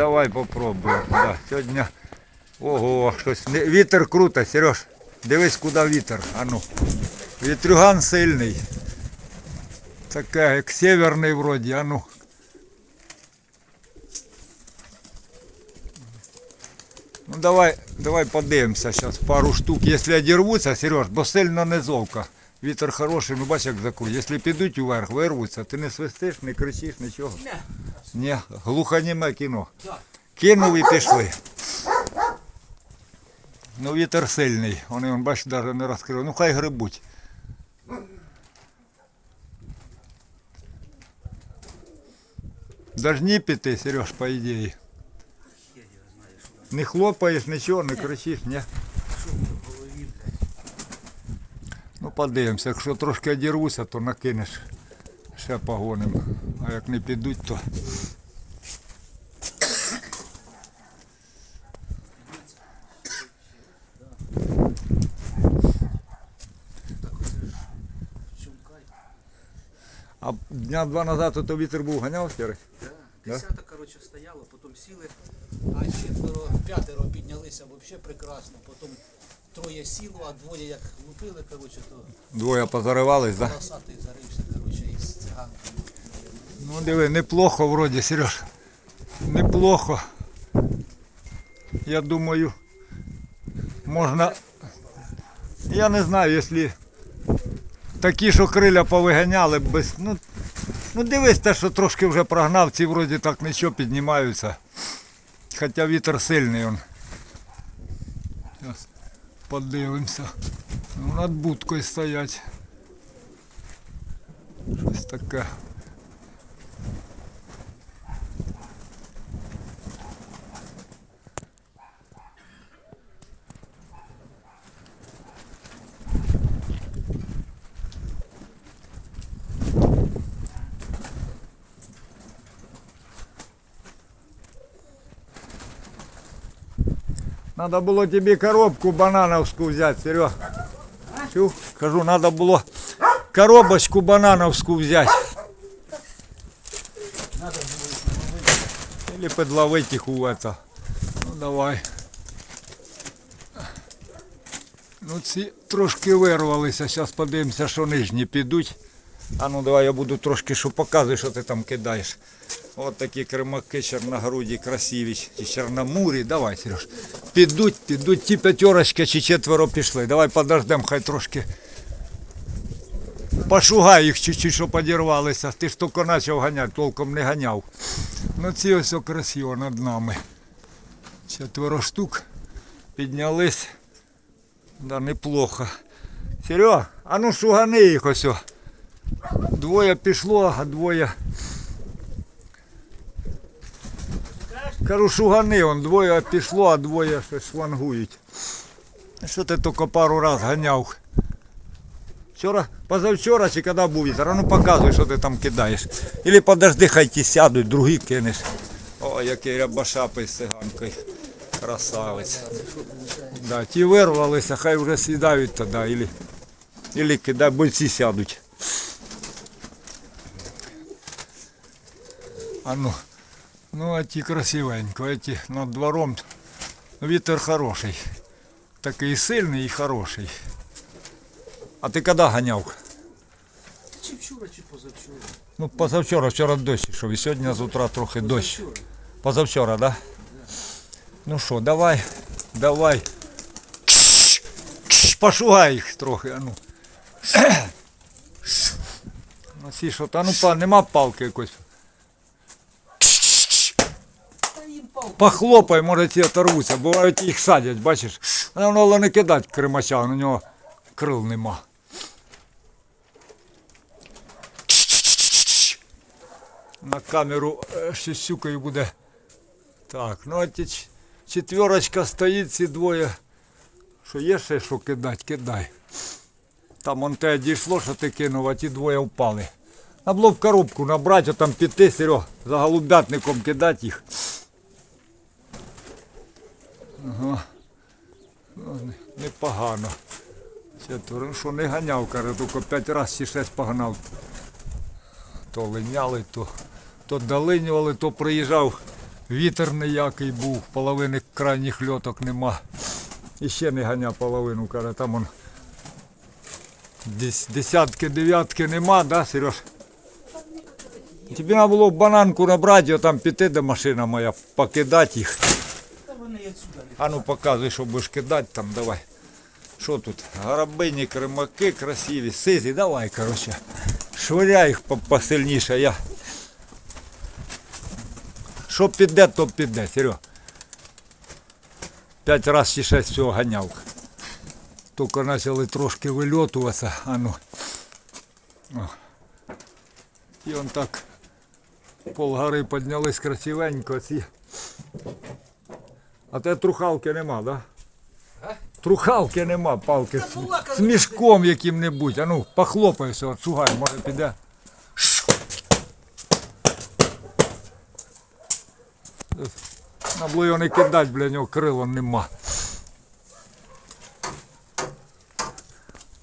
давай попробуємо. Да, сьогодні. Ого, щось. не- Вітер круто, Сереж. Дивись, куди вітер. А ну. Вітрюган сильний. Така, як северний вроді, а ну. Давай, давай подивимося зараз пару штук. Якщо одірвуться, Сереж, бо сильно низовка. Вітер хороший, ну бач, як закруть. Якщо підуть уверх, вирвуться, ти не свистиш, не кричиш, нічого. Не. Ні, глухоніме кіно. Кинув і пішли. Ну вітер сильний. Вони, он, бач, навіть не розкрили. Ну хай грибуть. Должні піти, Сереж, по ідеї. Не хлопаєш, нічого, не кричиш, ні? що в нього в голові. Ну подивимося, якщо трошки одірвуся, то накинеш. Ще погоним. А як не підуть, то. Так. А дня два назад то вітер був ганяв Сереж? Да. Десята, коротше, стояло, потім сіли, а четверо, п'ятеро піднялися взагалі прекрасно. Потім троє сіло, а двоє як лупили, коротше, то Двоє позаривались, так? Да? полосатий зарився, коротше, із циганкою. Ну диви, неплохо вроді, Сереж. Неплохо. Я думаю, можна. Я не знаю, якщо такі, що криля повиганяли б без. Ну, ну дивись те, що трошки вже прогнав, ці вроді так нічого піднімаються. Хоча вітер сильний он. Зараз подивимося. Над будкою стоять. Щось таке. Надо було тобі коробку банановську взяти, Серега. Чув? Кажу, надо було коробочку банановську взяти. Или подловить їх у это. Ну давай. Ну ці трошки вирвалися, зараз подивимося, що нижні підуть. А ну давай я буду трошки, що показуй, що ти там кидаєш. От такі кремаки чорногруді, красиві, чи чорномурі. Давай, Сереж. Підуть, підуть ті п'ятерочки чи четверо пішли. Давай подождемо, хай трошки. Пошугай їх чуть-чуть, що подірвалися. Ти ж тільки почав ганяти, толком не ганяв. Ну ці ось красиво над нами. Четверо штук піднялись. Да, неплохо. Серега, а ну шугани їх ось. Двоє пішло, а двоє. Кажу, шугани, он двоє пішло, а двоє щось шлангують. Що ти тільки пару раз ганяв? Вчора, позавчора чи коли був вітер, ну показуй, що ти там кидаєш. Или подожди, хай ті сядуть, другі кинеш. О, який рябошапий з циганкою. Красавець. Да, ті вирвалися, хай вже сідають тоді, или, или кидай, бо сядуть. А ну, ну ті красивенько, ті над двором. Вітер хороший. Такий сильний і хороший. А ти коли ганяв? Чи вчора, чи позавчора. Ну, позавчора, вчора дощ йшов, і сьогодні з утра трохи дощ. Позавчора. Позавчора, да? Ну що, давай, давай. Пошугай їх трохи, а ну. Ці що, та ну па, нема палки якось. Та їм палку. Похлопай, може ці оторвуться, бувають їх садять, бачиш. Воно не кидать кримача, на нього крил нема. На камеру е, ще буде. Так, ну а четверочка стоїть, ці двоє. Що є ще що кидать, кидай. Там он те дійшло, що ти кинув, а ті двоє впали. Було в коробку набрати, а там піти, Серег, за голубятником кидати їх. Ага. Ну, непогано. Четверо, ну що не ганяв, каже, тільки п'ять разів чи шесть погнав. То линяли, то, то долинювали, то приїжджав Вітер ніякий був, половини крайніх льоток нема. І ще не ганяв половину, каже, там он десятки, дев'ятки нема, да, Сереж? Тобі треба було бананку набрати, там піти, де машина моя, покидати їх. А ну показуй, що будеш кидати там, давай. Що тут? Горобині, кримаки красиві, сизі, давай, коротше. Швиряй їх посильніше, я. Що піде, то піде, Серега. П'ять разів чи шесть всього ганяв. Тільки почали трошки вильотуватися, а ну. О. І он так полгори піднялись красивенько. Ці. А те трухалки нема, да? А? Трухалки нема, палки з, з мішком яким-небудь. А ну, похлопайся, от шугай, може піде. На було його не кидать, бля, нього крила нема.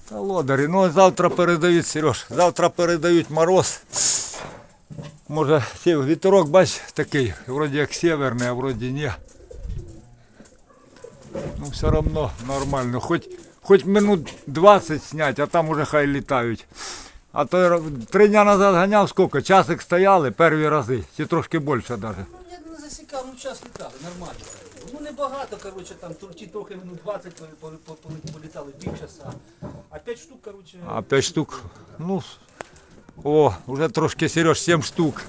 Та лодарі, ну завтра передають, Сереж, завтра передають мороз. Може, вітерок, бач, такий, вроді як северний, а вроді ні. Ну, все одно нормально. Хоч, хоч минут 20 снять, а там уже хай літають. А то три дня назад ганяв скільки, часик стояли перші рази, чи трошки більше навіть. Ну, я не засікав, ну час літали, нормально. Ну небагато, коротше, там ті трохи минут 20 поли- поли- поли- політали півчаса. А 5 штук, коротше, А 5 штук, ну, о, вже трошки Сереж, 7 штук.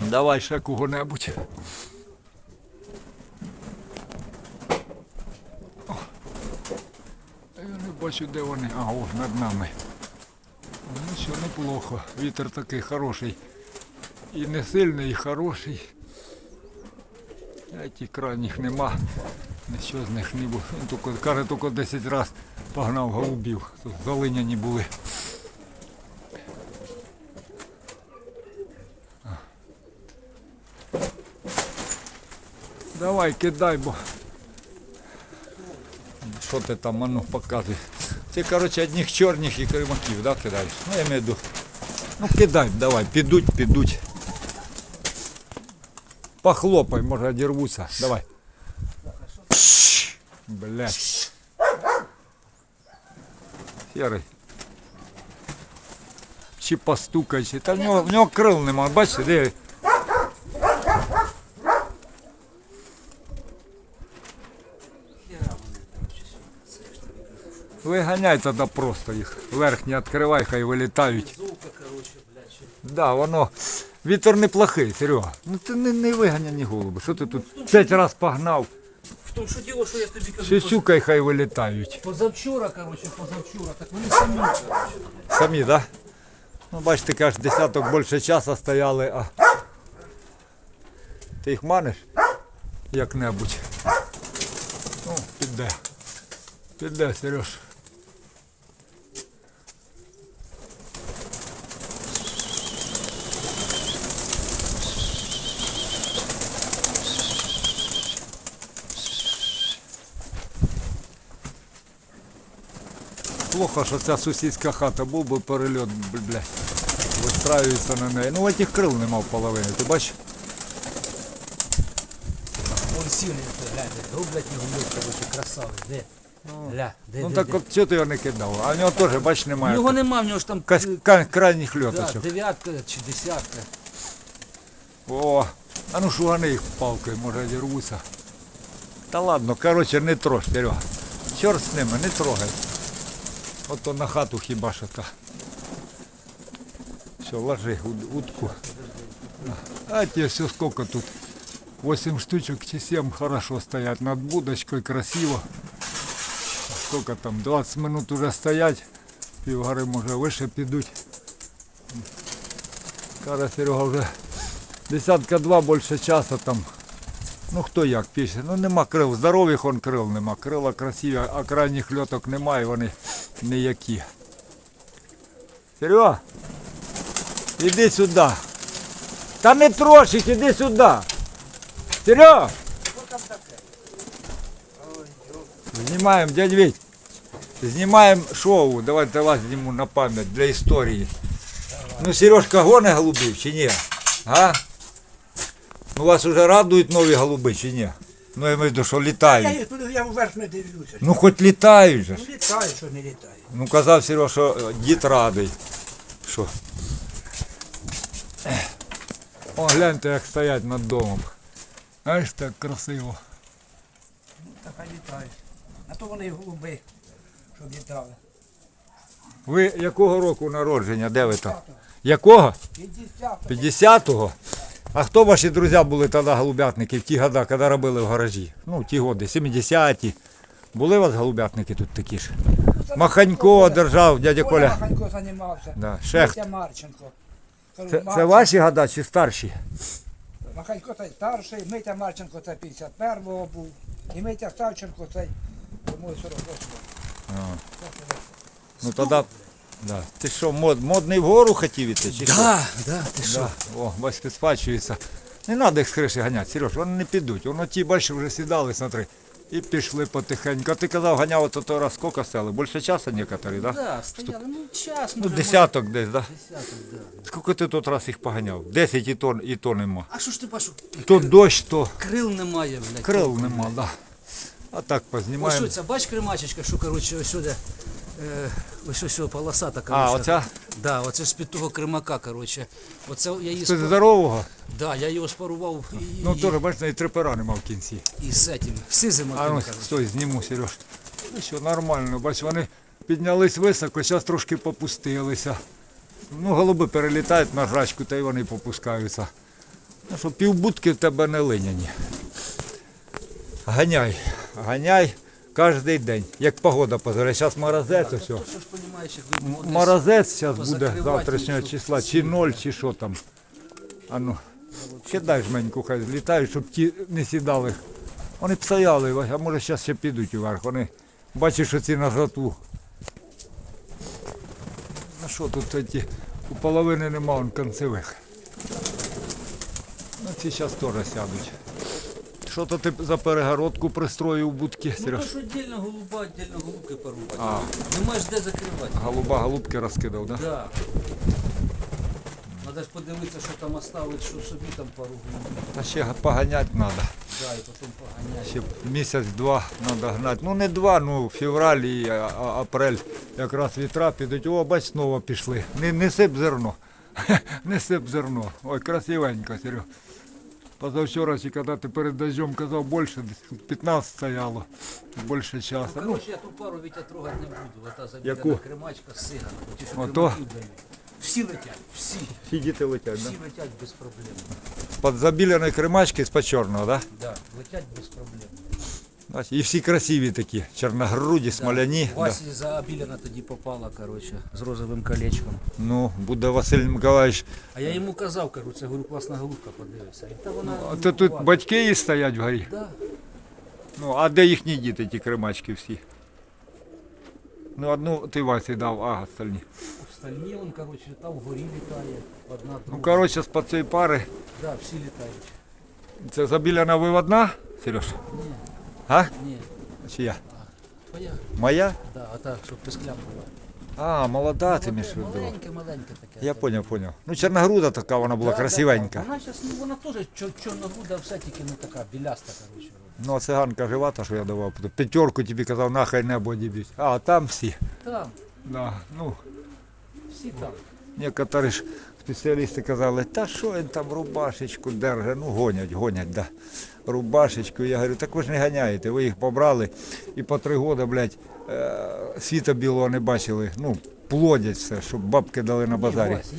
Давай ще кого-небудь. О, Я не бачу, де вони. А, о, над нами. Ну що, неплохо. Вітер такий хороший. І не сильний, і хороший. Ті крайніх нема. Нічого з них не було. Тільки, каже, тільки 10 разів погнав голубів. Тут залиняні були. Давай, кидай, бо. Що ти там, а ну показуй. Ти, коротше, одних чорних і кримаків, да, кидаєш? Ну, я маю в виду. Ну кидай, давай, підуть, підуть. Похлопай, може одірвуться. Давай. Блять. Серий. Чи постукай, чи. Та в нього, в нього крил нема, бачите, де. Виганяй тоді просто їх. Верхні відкривай, хай вилітають. Да, воно. Вітер неплохий, Серега. Ну ти не, не виганяні голуби. Що ти тут п'ять раз погнав? В тому, що діло, що я тобі кажу, Шисюкай хай вилітають. позавчора, коротше, позавчора, так вони самі, коротше. Самі, да? Ну, бачите, кажеш, десяток більше часу стояли, а ти їх маниш як-небудь. Ну, піде. Піде, Сереж. Плохо, що ця сусідська хата був би перельот, блядь. Вистраюється на неї. Ну, этих крил нема в половині, ти бачиш? Вон сильний, глянь, роблять його коротше, красавець, де? Гля, де, Ну де, так де? от чого ти його не кидав? А в нього теж, бач, немає. Його нема, в нього ж там Кась- е, ка- крайніх да, льоточок. дев'ятка чи десятка. О, а ну шугани їх палкою, може дірвуться. Та ладно, коротше, не трожь, Серега. Чорт з ними, не трогай. Ото на хату хіба що та. Все, ложи утку. А те все сколько тут? 8 штучек чи 7 хорошо стоять над будочкой, красиво. Сколько там, 20 минут уже стоять, півгори може вище підуть. Кара Серега вже десятка два більше часу там. Ну хто як пише, ну нема крил, здорових он крил нема. Крила красиві, а крайніх льоток немає, вони ніякі. Серега, іди сюди. Та не трошить, іди сюди. Серега! Знімаємо, дядь Віть. Знімаємо шоу. Давайте вас зніму на пам'ять для історії. Ну, Сережка гоне голубів чи ні? А? Ну вас вже радують нові голуби чи ні? Ну я маю виду, що Я, літають. їх туди- я вверх не дивлюся. Ну хоч літають же ж. Ну літає, що не літає. Ну казав Серега, що е, дід радий. Що? О, гляньте, як стоять над домом. Знаєш, так красиво. Ну, Так а літають. А то вони й голуби, щоб літали. Ви якого року народження? Де ви там? Якого? 50 50-го? А хто ваші друзі були тоді голубятники в ті года, коли робили в гаражі? Ну, ті годи, 70-ті. Були у вас голубятники тут такі ж? Маханько держав, дядя Коля. Маханько займався. Да. Хто? Митя Марченко. Кажу, Це, це Марченко. ваші года чи старші? Маханько цей старший, Митя Марченко це 51-го був. І Митя Ставченко цей, по-моєму, 48-го. Ну тоді. Да. Ти що, мод, модний вгору хотів іти? Чи що? Да, да, ти що? Да. О, бачите, спачується. Не треба їх з криші ганяти, Сереж, вони не підуть. Воно ті, бачиш, вже сідали, смотри. І пішли потихеньку. А ти казав, ганяв от той раз скільки сели? Більше часу некоторі, да? Да, стояли, ну час. Ну, може, десяток десь, да? Десяток, да. Скільки ти тут раз їх поганяв? Десять і то, і то нема. А що ж ти бачу? То дощ, то Крил немає, блядь. крил нема, да. А так Ось познімаємо. оця, бач кремачечка, що, коротше, ось сюди. Е, ось ось ось полоса така. А, оця? Да, оце з під того кремака, коротше. Оце я її спа... здорового? да, я його спарував і, Ну, і, теж, бачите, і три пера нема в кінці. і з цим, сизим А ну, отим, коротше. стой, зніму, Сереж. Ну що, нормально, бач, вони піднялись високо, зараз трошки попустилися. Ну, голуби перелітають на грачку, та й вони попускаються. Ну що, півбудки в тебе не линяні. Ганяй, ганяй кожен день, як погода позоре. Зараз морозець, десь- Морозець зараз буде завтрашнього числа, чи ноль, чи що там. А ну, ще дай жменьку, хай злітають, щоб ті не сідали. Вони б стояли, а може зараз ще підуть уверх. Вони бачиш, що ці на жратву. Ну що тут ті, у половини нема вон концевих. Ну ці зараз теж сядуть. Що то ти за перегородку пристроїв у будки, Ну Сереж? то ж віддільно голуба, віддільно голубки парувати. А, Не маєш де закривати. голуба голубки розкидав, так? Да? Да. Надо ж подивитися, що там оставить, що собі там пару голубів. Та ще поганять треба. Да, і потім поганяти. Ще місяць-два треба гнати. Ну не два, ну февраль і а, а- апрель якраз вітра підуть. О, бач, знову пішли. Не, не сип зерно. Не сип зерно. Ой, красивенько, Серег. Позавчора, коли ти перед дождем казав більше, 15 стояло. Більше часу. Ну, Коротше, я ту пару Вітя трогати не буду. Ота Яку? забігана кремачка з. Ті, що Ото? дають. Всі летять, всі. всі діти летять, Всі летять без проблем. З-під забіленої кримачки з-під чорного, да? Да, летять без проблем. І всі красиві такі, чорногруді, смоляні. Да. Васі за Абіляна тоді попала, коротше, з розовим колечком. Ну, буде Василь Миколаївич. А я йому казав, це говорю, класна голубка, подивися. І та вона. А то тут батьки її стоять вгорі. Да. Ну, а де їхні діти, ті кримачки всі? Ну, одну ти Васі дав, а остальні. Остальні, он, коротше, там вгорі літає, одна друга. Ну, коротше, з цієї пари, Да, всі літають. це забіляна виводна, Сереж? Ні, А? ні, Чи я? твоя. Моя? Да, а так, щоб пискля була. А, молода ти між виду. Маленьке, маленьке таке. Я поняв, поняв. Ну, чорногруда така вона була красивенька. Вона зараз, ну вона теж чор- чорногруда, все тільки ну така біляста, коротше. Ну, а циганка жива, та, що я давав. П'ятерку тобі казав, нахай небо діб'ють. А, там всі. Там, Да. Ну, всі там. Некоторі ж спеціалісти казали, та що він там рубашечку держить, ну гонять, гонять, да. Рубашечку. Я говорю, так ви ж не ганяєте, ви їх побрали і по три роки, блядь, е, світа білого не бачили. Ну, плодять все, щоб бабки дали на базарі. Ні, Вася,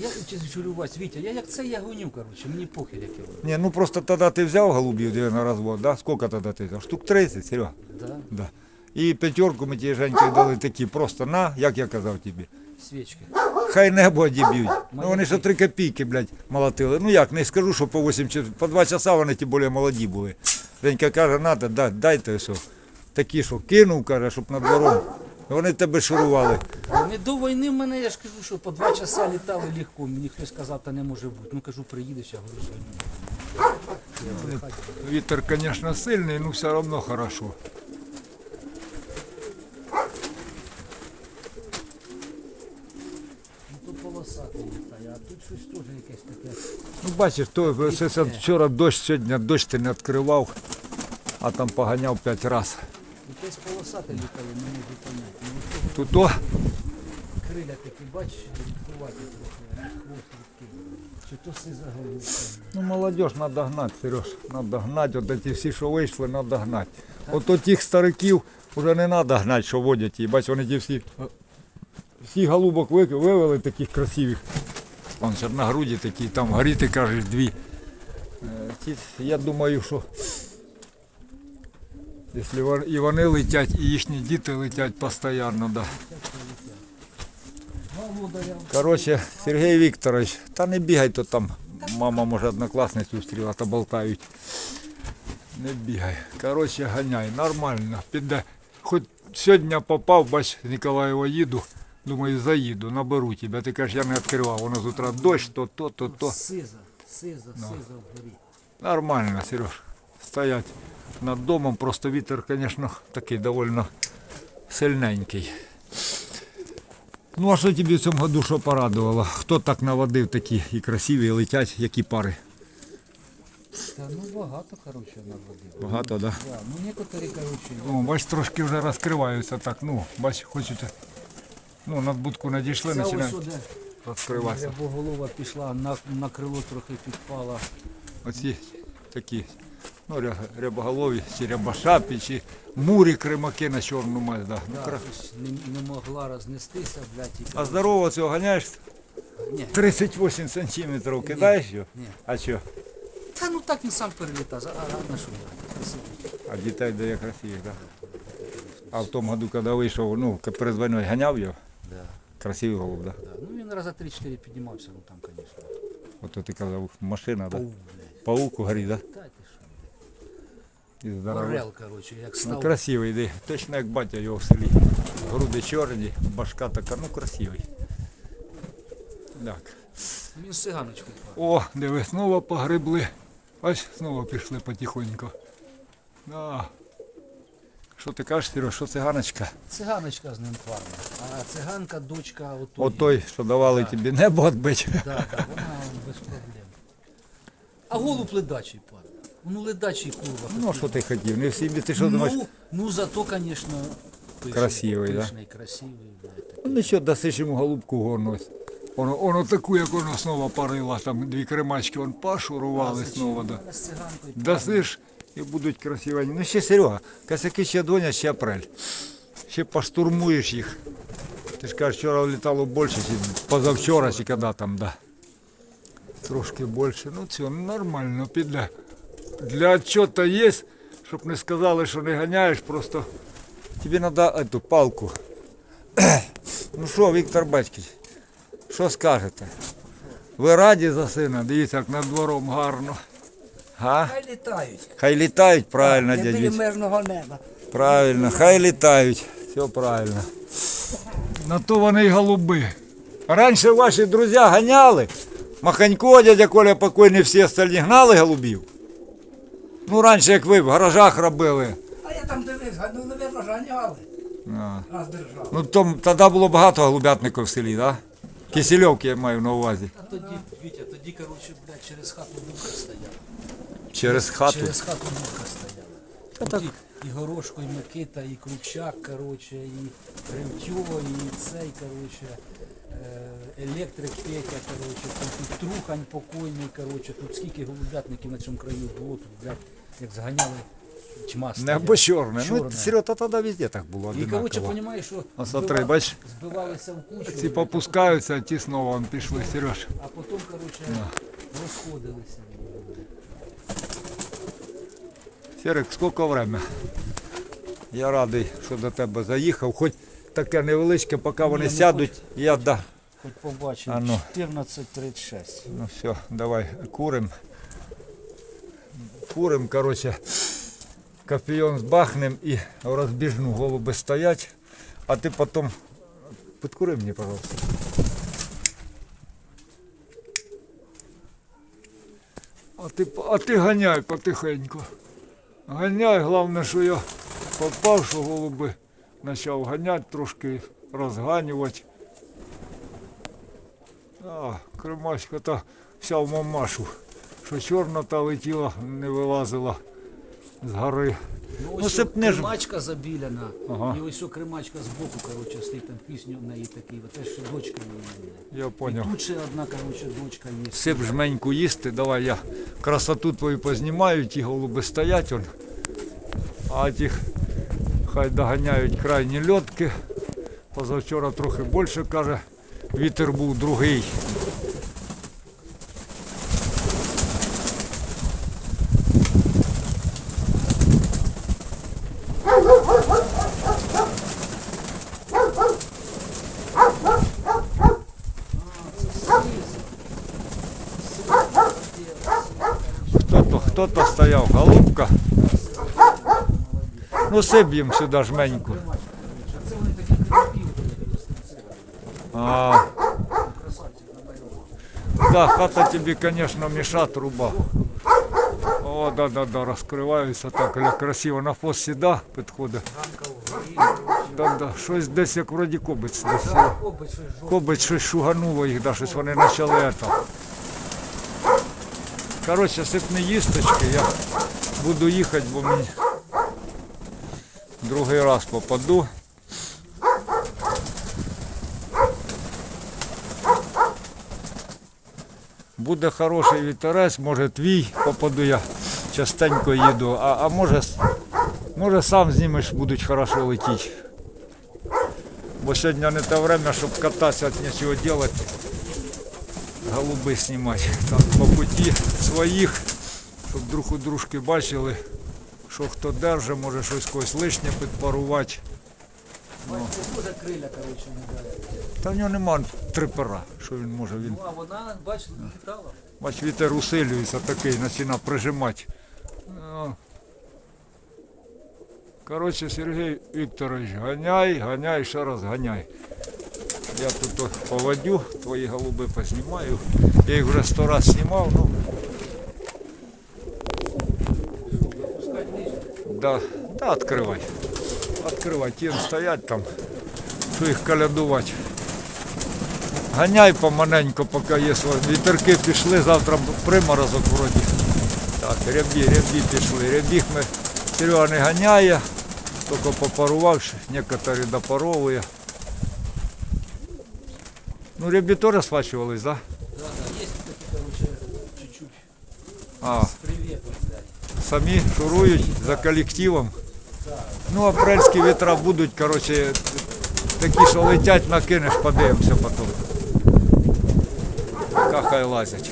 я Вась, Вітя, я як це я гоню, коротше, мені похер як його. Ні, ну просто тоді ти взяв голубів диви, на розвод, да? Скільки тоді ти взяв? Штук 30, Серега. Да? Да. І п'ятерку ми ті Женькою дали такі, просто на, як я казав тобі. Свічки. Хай небо одіб'ють. Ну вони що 3 копійки, блядь, молотили. Ну як, не скажу, що по 8 чи по 2 часа вони тим більше молоді були. Женька каже, надо, да, дайте що. Такі, що кинув, каже, щоб над двором. Вони тебе шурували. Вони до війни в мене, я ж кажу, що по два часа літали легко. Мені хтось сказав, та не може бути. Ну кажу, приїдеш, я говорю, що ні. Вітер, звісно, сильний, але все одно хорошо. Ну то полосатий літає, Ну, бачиш, то вчора дощ, сьогодні дощ ти не відкривав, а там поганяв п'ять разів. Якесь полосате літає, не можу поняти. Тут то Криля такі, бачиш, відкривати трохи. Чи то сиза голубка. Ну, молодежь надо гнать, Сереж, надо гнать. От ці всі, що вийшли, надо гнать. От тих стариків вже не треба гнать, що водять її. Бач, вони ті всі, всі голубок вивели таких красивих. Вон чорногруді такі, там горі ти кажеш дві. Ті, я думаю, що якщо і вони летять, і їхні діти летять постійно, да. Коротше, Сергій Вікторович, та не бігай то там. Мама може однокласницю зустріла, та болтають. Не бігай. Коротше, ганяй, нормально. Піде. Хоч сьогодні попав, бач, Ніколаєва їду. Думаю, заїду, наберу тебе. Ти кажеш, я не відкривав. Воно з утра дощ, то, то, то, то. Сиза, сиза, сиза вгорі. Нормально, Сереж. Стоять над домом, просто вітер, звісно, такий доволі сильненький. Ну а що тобі в цьому году що порадувало? Хто так наводив такі і красиві, і летять, які пари? Та ну багато, коротше, наводив. Багато, так? Да? Да, ну некоторі, коротше, О, бач, трошки вже розкриваються так. Ну, бач, хочете. Ну, над будку надійшли, Ця ось починають сюди розкриватися. рябоголова пішла, на, на крило трохи підпала. Оці такі, ну, ря- рябоголові, чи рябошапі, чи мурі кримаки на чорну мазь. Да. Ну, Да, кра- щось не, не могла рознестися, блядь, і А здорово цього ганяєш? Ні. 38 сантиметрів кидаєш його? Ні. А що? Та ну так він сам перелітав, а, а на що? А дітей дає красивих, так? А в тому году, коли вийшов, ну, перед війною ганяв його, красивий голуб, да? да. Ну він раза 3-4 піднімався, ну там, звісно. Ото ти казав, машина, да? Паук, блядь. Паук да? Та ти що? І здоровий. Орел, коротше, як Ну, красивий, де. Точно як батя його в селі. Груди чорні, башка така, ну красивий. Так. Він з циганочку. О, диви, знову погребли. Ось знову пішли потихоньку. Да. Що ти кажеш, Сереж, що це ганочка? Циганочка з ним парна. А циганка, дочка отої. От той, що давали Да. тобі небо відбити. Да, да, вона без проблем. А голуб ледачий парень. Ну ледачий курва. Ну, що ти хотів? Не всі ти що думаєш? Ну, ну зато, конечно, пишний, Красивий, да? красивий. Ну нічого, дасиш йому голубку горну. ось. Воно, воно таку, як воно знову парила, там дві кремачки вон пашурували знову. Да. Дасиш і будуть красиві. Ну ще Серега, косяки ще доня, ще апрель. Ще поштурмуєш їх. Ти ж кажеш, вчора літало більше, чи позавчора, чи коли там, да. Трошки більше. Ну це нормально, піде. Для отчета є, щоб не сказали, що не ганяєш, просто тобі треба эту палку. ну що, Віктор Батьківич, що скажете? Ви раді за сина? Дивіться, як над двором гарно. Га? Хай літають. Хай літають, правильно, Не дядь біля мирного неба. Правильно, хай літають. Все правильно. На то вони й голуби. Раніше ваші друзі ганяли. Маханько, дядя Коля покойний, всі остальні гнали голубів. Ну, раніше, як ви в гаражах робили. А я там дивився, ну, навірно, ганяли. А. Нас держав. Ну, там, тоді було багато голубятників в селі, так? Да? Кисельовки я маю на увазі. А тоді, Вітя, тоді, коротше, блядь, через хату муха стояла. Через хату. Через хату муха стояла. Та так. І, і Горошко, і Микита, і Крупчак, коротше, і Кремтьо, і цей, коротше, е, електрик Петя, коротше, там тут Трухань покойний, коротше, тут скільки голубятників на цьому краю було, тут, блядь, як зганяли тьма Небо чорне. Ну, Чорне. Серега, та тоді везде так було І, коротше, одинаково. розумієш, що Ось смотри, збива- бач, збивалися в кучу, ці попускаються, а ті знову вон пішли, Сереж. а потім, коротше, розходилися. Серик, скільки время? Я радий, що до тебе заїхав. Хоч таке невеличке, поки вони ну, сядуть, я да. Хоч побачив, А ну. 14.36. Ну все, давай курим. Курим, коротше, кофейон збахнем і в розбіжну голуби стоять. А ти потім підкури мені, пожалуйста. А ти, а ти ганяй потихеньку. Ганяй, головне, що я попав, що голуби почав ганяти, трошки розганювати. А, кримачка та вся в мамашу. що чорна та летіла, не вилазила з гори. Ну, Ну, ось сипне ж. кремачка забіляна, Ага. і ось о кремачка збоку, коротше, стоїть там пісню в неї такий, оце ж дочка її. Я І тут ще одна, коротше, дочка є. Сип жменьку їсти, давай я красоту твою познімаю, ті голуби стоять он. А тих хай доганяють крайні льотки. Позавчора трохи більше каже, вітер був другий. Хто-то, хто-то стояв, голубка. Ну сип сюди жменьку. А. Да, хата тебе, конечно, меша труба. О, да, да, да, розкриваються так, але красиво на фос сіда підходить. Да, да, щось десь як вроді кобець. Десь. Щось. Кобець щось шугануло їх, да, щось вони почали. Коротше, сипні їсточки, я буду їхати, бо мені другий раз попаду. Буде хороший вітерець, може твій попаду я частенько їду, а, а може, може сам знімеш, будуть хорошо летіти. Бо сьогодні не те время, щоб кататися, от нічого робити. Голуби знімати. Там по путі своїх, щоб друг у дружки бачили, що хто держить, може щось когось лишнє підпарувати. Бачите, дуже криля, коротше, не дає. Та в нього нема трипера, що він може. Він, Ну, а вона, бачите, літала. бач, вітер усилюється такий, починає прижимати. Ну. Коротше, Сергій Вікторович, ганяй, ганяй, ще раз ганяй. Я тут поводю, твої голуби познімаю. Я їх вже сто раз знімав, ну. Да, да, открывай. Открывай, тін стоять там. Що їх калядувати. Ганяй поманенько, поки є. Вітерки пішли, завтра приморозок вроді. Так, рябі, рябі пішли. Рябіх ми Серега не ганяє, тільки попарувавши, некоторі допаровує. Ну, рябі теж схвачувались, так? Да? Да, да, есть такі, коротше, чуть-чуть А, з привітом, блядь. Самі шурують за колективом. Ну, апрельські вітра будуть, коротше, такі, що летять, накинеш, подивимося потім. Поки хай лазять.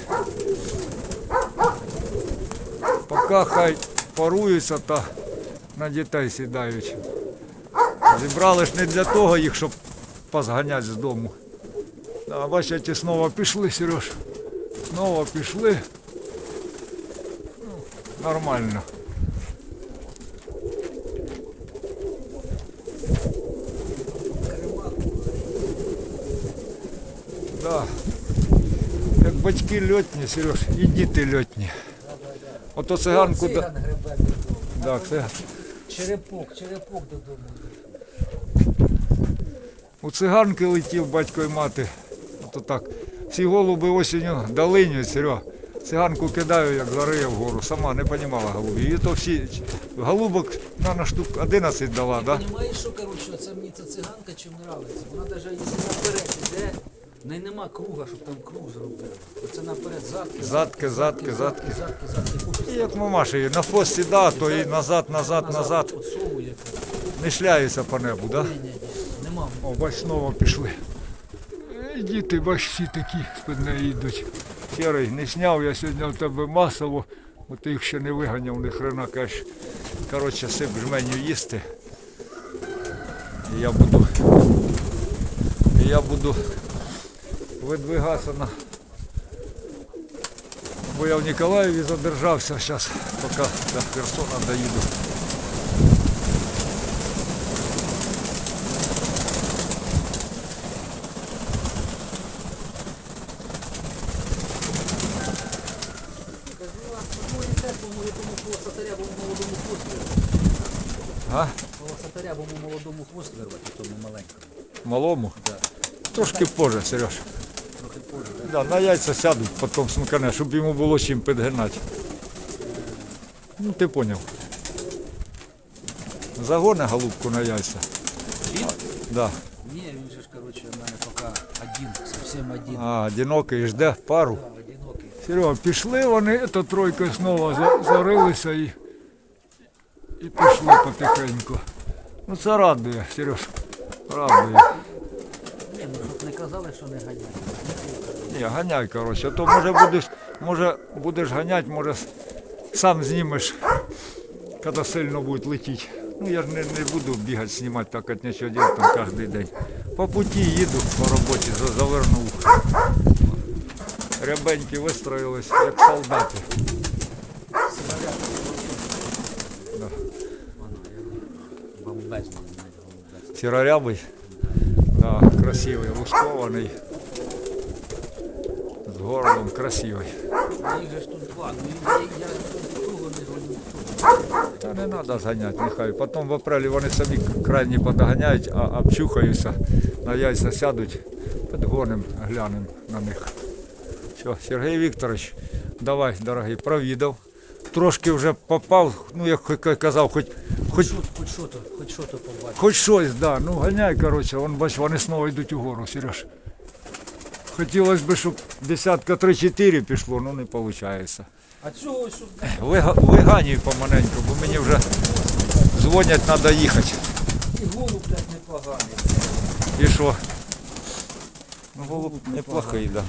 Поки хай паруються та на дітей сідають. Зібрали ж не для того їх, щоб позганяти з дому. А бачите, знову пішли, Сереж. Знову пішли. Нормально. Да. Як батьки льотні, Сереж, і діти льотні. Ото циганку. Да, Циган гребе додому. да, це, Черепок, черепок додому. у циганки летів батько і мати. Ото так. Всі голуби осінню долинюють, Серега. Циганку кидаю, як зариє вгору. Сама не розуміла голубів. І то всі голубок на, штук 11 дала, Ти да? що, коротше, це мені ця циганка чим нравиться. Вона навіть якщо наперед іде, в неї нема круга, щоб там круг зробили. Оце наперед задки, Задки, задки, задки. задки, задки. І як мамаша, її на хвост сіда, то і назад, назад, назад. Не шляється по небу, да? Ні, ні, ні, нема. О, бач, знову пішли. Е, Діти, бач, всі такі з-під неї йдуть. Сірий, не сняв я сьогодні в тебе масово, бо ти їх ще не виганяв, ні хрена кажеш. Коротше, сип жменю їсти. І я буду. І я буду видвигатися на. Бо я в Ніколаєві задержався зараз, поки до Херсона доїду. Кажу, а твій теж по молодому хвосту, сатаря, бо молодому хвосту. А? Сатаря, бо молодому хвост вирвати, тому маленькому. Малому? Да. Трошки позже, Сереж. трохи позже. Да, на яйця сядуть, потім смикане, щоб йому було чим підгинати. Ну, ти поняв. Загоне голубку на яйця. Він? Да. Ні, він же ж, у мене поки один, совсем один. А, одинокий жде пару. Да, одинокий. Серега, пішли вони, то тройка знову за- зарилися і, і пішли потихеньку. Ну це радує, Сереж. Радує. Ну щоб не казали, що не ганяють. Ні, ганяй, коротше, то може будеш, може будеш ганяти, може сам знімеш, коли сильно буде летіти. Ну я ж не, не буду бігати, знімати так от нічого робити там кожен день. По путі їду по роботі, завернув. Рябеньки вистроїлись, як солдати. Воно, я бомбезний, навіть голубець. Сірорябий, да, красивий, лускований. З горлом красивий. Їх же ж тут два, ну я, я не гоню. Та не треба зганяти, нехай. Потім в апрелі вони самі крайні подоганяють, а обчухаються, на яйця сядуть, підгоним, глянемо на них. Все, Сергій Вікторович, давай, дорогий, провідав. Трошки вже попав, ну як казав, хоч, хоч, хоч що то, хоч що то побачив. хоч щось, да. Ну ганяй, коротше, вон, бач, вони знову йдуть угору, Сереж. Хотілося б, щоб десятка 3-4 пішло, ну не виходить. А цього, щоб Виганюй помаленьку, бо мені вже дзвонять, треба їхати. і голуб так непоганий. І що? Ну, голуб неплохий, да.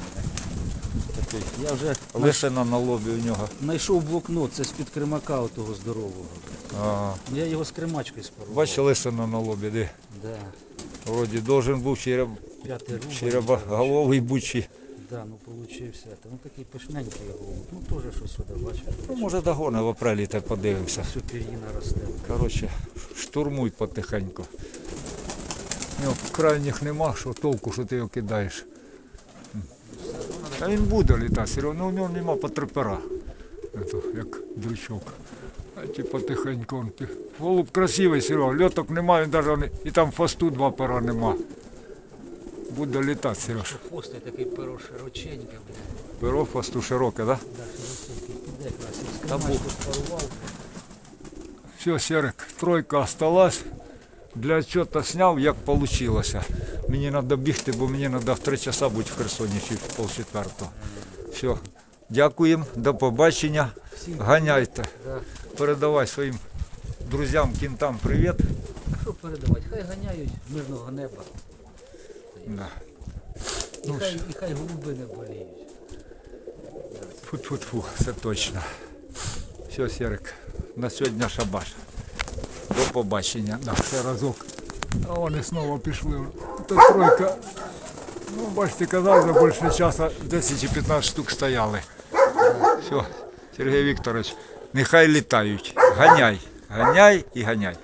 Такий. Я вже Лишина на лобі у нього. знайшов блокнот, це з-під кримака того здорового. А, Ну, Я його з кримачкою спорував. бачиш, лисина на лобі, де? Да. Вроді должен був П'ятий рубль. черебоголовий бучий. Да, ну получився. Та, Ну такий пишненький голуб. Ну теж щось сюди бачиш. Ну, може, догони в апрелі та подивимося. Все пір'їна росте. Коротше, штурмуй потихеньку. Ну, крайніх нема, що толку, що ти його кидаєш. А він буде літати, все одно у нього нема потрепера. Як дрючок. А ті потихеньку. Голуб красивий, Серега, льоток немає, він даже не- і там фасту два пера нема. Буде літати, Сереж. Хвостий такий перо широченьке, блядь. Перо фасту широке, так? Да? Да, широченький. Піде якраз. З Та кримачку спарував. Все, Серик, тройка осталась. Для отчета сняв, як вийшло. Мені треба бігти, бо мені треба в три часа бути в Херсоні чи в полчетвертого. Все. Дякуємо, до побачення. Ганяйте. Передавай своїм друзям, кінтам привіт. А що передавати? Хай ганяють мирного неба. Да. І, хай, і хай голуби не боліють. Фу-фу-фу, це точно. Все, Серик, на сьогодні шабаш. До побачення. Да, ще разок. А вони знову пішли. Та тройка. Ну, бачите, казав, вже більше часу 10 чи 15 штук стояли. Все, Сергій Вікторович, нехай літають. Ганяй, ганяй і ганяй.